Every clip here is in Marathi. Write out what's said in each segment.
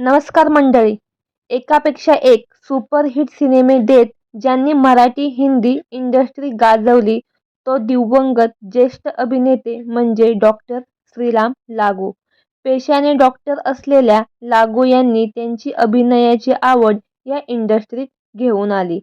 नमस्कार मंडळी. एकापेक्षा एक सुपरहिट सिनेमे देत ज्यांनी मराठी हिंदी इंडस्ट्री गाजवली तो दिवंगत ज्येष्ठ अभिनेते म्हणजे डॉक्टर श्रीराम लागू. पेशाने डॉक्टर असलेल्या लागू यांनी त्यांची अभिनयाची आवड या इंडस्ट्रीत घेऊन आली.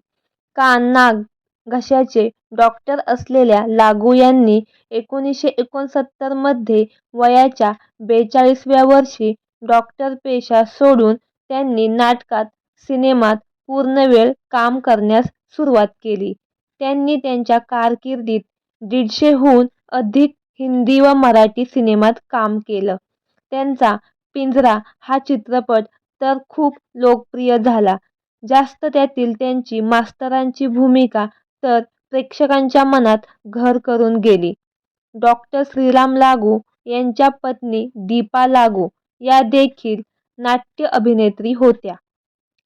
कान नाग घशाचे डॉक्टर असलेल्या लागू यांनी एकोणीसशे एकोणसत्तरमध्ये वयाच्या बेचाळीसव्या वर्षी डॉक्टर पेशा सोडून त्यांनी नाटकात सिनेमात पूर्णवेळ काम करण्यास सुरुवात केली. त्यांनी त्यांच्या कारकिर्दीत दीडशेहून अधिक हिंदी व मराठी सिनेमात काम केलं. त्यांचा पिंजरा हा चित्रपट तर खूप लोकप्रिय झाला. जास्त त्यातील त्यांची मास्तरांची भूमिका तर प्रेक्षकांच्या मनात घर करून गेली. डॉक्टर श्रीराम लागू यांच्या पत्नी दीपा लागू या देखील नाट्य अभिनेत्री होत्या.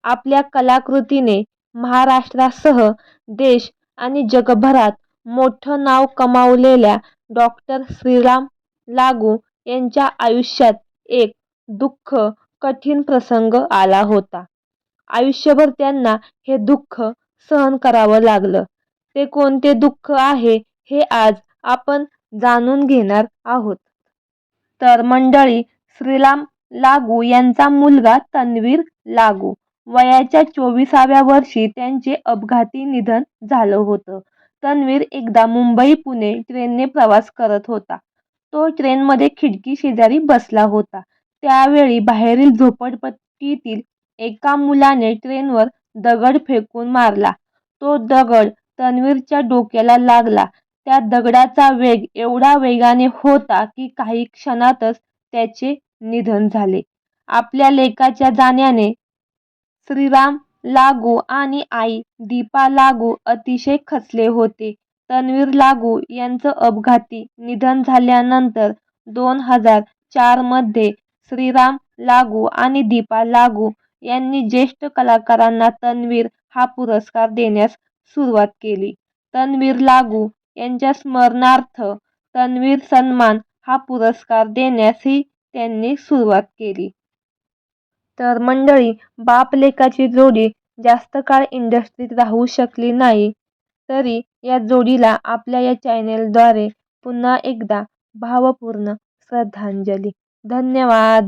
आपल्या कलाकृतीने महाराष्ट्रासह देश आणि जगभरात मोठं नाव कमावलेल्या डॉक्टर श्रीराम लागू यांच्या आयुष्यात एक दुःख कठीण प्रसंग आला होता. आयुष्यभर त्यांना हे दुःख सहन करावं लागलं. ते कोणते दुःख आहे हे आज आपण जाणून घेणार आहोत. तर मंडळी श्रीराम लागू यांचा मुलगा तन्वीर लागू. वयाच्या चोविसाव्या वर्षी त्यांचे अपघाती निधन झालं होतं. तन्वीर एकदा मुंबई पुणे ट्रेनने प्रवास करत होता. तो ट्रेनमध्ये खिडकी शेजारी बसला होता. त्यावेळी बाहेरील झोपडपट्टीतील एका मुलाने ट्रेनवर दगड फेकून मारला. तो दगड तन्वीरच्या डोक्याला लागला. त्या दगडाचा वेग एवढा वेगाने होता की काही क्षणातच त्याचे निधन झाले. आपल्या लेकाच्या जाण्याने श्रीराम लागू आणि आई दीपा लागू अतिशय खचले होते. तन्वीर लागू यांचं अपघाती निधन झाल्यानंतर दोन हजार चारमध्ये श्रीराम लागू आणि दीपा लागू यांनी ज्येष्ठ कलाकारांना तन्वीर हा पुरस्कार देण्यास सुरुवात केली. तन्वीर लागू यांच्या स्मरणार्थ तन्वीर सन्मान हा पुरस्कार देण्यासही त्यांनी सुरुवात केली. तर मंडळी बाप लेकाची जोडी जास्त काळ इंडस्ट्रीत राहू शकली नाही तरी या जोडीला आपल्या या चॅनेलद्वारे पुन्हा एकदा भावपूर्ण श्रद्धांजली. धन्यवाद.